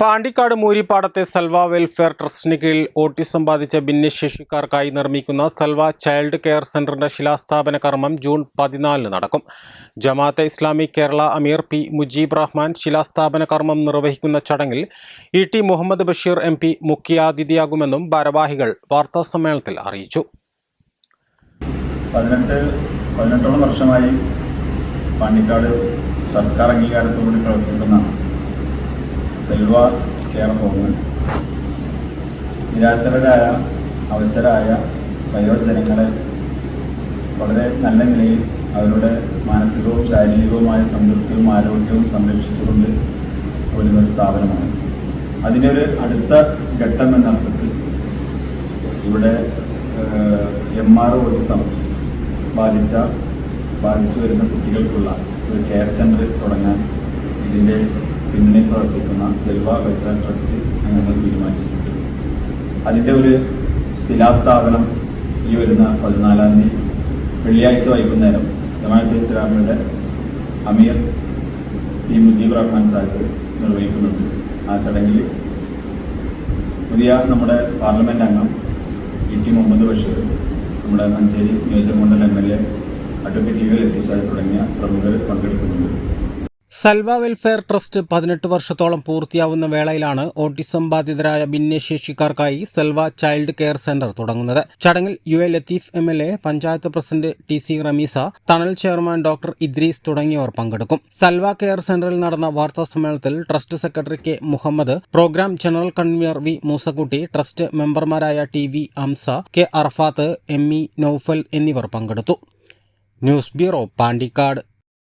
Pandikkad മൂരിപ്പാടത്തെ Salva welfare ട്രസ്റ്റിന് കീഴിൽ autism ബാധിച്ച ഭിന്നശേഷിക്കാർക്കായി നിർമ്മിക്കുന്ന സൽവ ചൈൽഡ് കെയർ സെന്ററിന്റെ ശിലാസ്ഥാപന കർമ്മം ജൂൺ പതിനാലിന് നടക്കും. ജമാഅത്തെ ഇസ്ലാമി കേരള അമീർ പി മുജീബ് റഹ്മാൻ ശിലാസ്ഥാപന കർമ്മം നിർവഹിക്കുന്ന ചടങ്ങിൽ E T Muhammad Basheer M P മുഖ്യാതിഥിയാകുമെന്നും ഭാരവാഹികൾ വാർത്താസമ്മേളനത്തിൽ അറിയിച്ചു. പതിനെട്ട് പതിനെട്ടോളം വർഷമായി പാണ്ടിക്കാട് സർക്കാർ അംഗീകാരത്തോടുകൂടി പ്രവർത്തിക്കുന്ന സെൽവ കെയർ ഹോം നിരാശരായ അവസരായ വയോജനങ്ങളെ വളരെ നല്ല നിലയിൽ അവരുടെ മാനസികവും ശാരീരികവുമായ സംതൃപ്തിയും ആരോഗ്യവും സംരക്ഷിച്ചുകൊണ്ട് വരുന്ന ഒരു സ്ഥാപനമാണ്. അതിന്റെ ഒരു അടുത്ത ഘട്ടം എന്ന അർത്ഥത്തിൽ ഇവിടെ എം ആർ ഓട്ടിസം ബാധിച്ച ബാധിച്ചു വരുന്ന കുട്ടികൾക്കുള്ള ഒരു കെയർ സെന്റർ തുടങ്ങാൻ ഇതിന്റെ പിന്നണിയിൽ പ്രവർത്തിക്കുന്ന സെൽവ വെറ്റർ ട്രസ്റ്റ് ഞങ്ങൾ തീരുമാനിച്ചിട്ടുണ്ട്. അതിന്റെ ഒരു ശിലാസ്ഥാപനം ഈ വരുന്ന പതിനാലാം തീയതി വെള്ളിയാഴ്ച വൈകുന്നേരം ജമാഅത്തെ ഇസ്ലാമിയുടെ അമീർ പി മുജീബ് റഹ്മാൻ സാഹിബ് നിർവഹിക്കുന്നുണ്ട്. ആ ചടങ്ങിൽ പുതിയ നമ്മുടെ പാർലമെന്റ് അംഗം ഇ ടി മുഹമ്മദ് ബഷീർ നമ്മുടെ മഞ്ചേരി നിയോജകമണ്ഡലം M L A advocate U L Latheef തുടങ്ങിയ പ്രമുഖർ പങ്കെടുക്കുന്നുണ്ട്. സൽവ വെൽഫെയർ ട്രസ്റ്റ് പതിനെട്ട് വർഷത്തോളം പൂർത്തിയാവുന്ന വേളയിലാണ് ഓട്ടിസം ബാധിതരായ ഭിന്നശേഷിക്കാർക്കായി സെൽവ ചൈൽഡ് കെയർ സെന്റർ തുടങ്ങുന്നത്. ചടങ്ങിൽ U A Latheef M L A panchayat president T C Rameesa Thanal chairman doctor Idris തുടങ്ങിയവർ പങ്കെടുക്കും. സൽവ കെയർ സെന്ററിൽ നടന്ന വാർത്താ സമ്മേളനത്തിൽ trust secretary K Muhammad programme general convener V Moosakutty trust മെമ്പർമാരായ T V Amsa K Arafath M E Naufal എന്നിവർ പങ്കെടുത്തു. News bureau Pandikkad.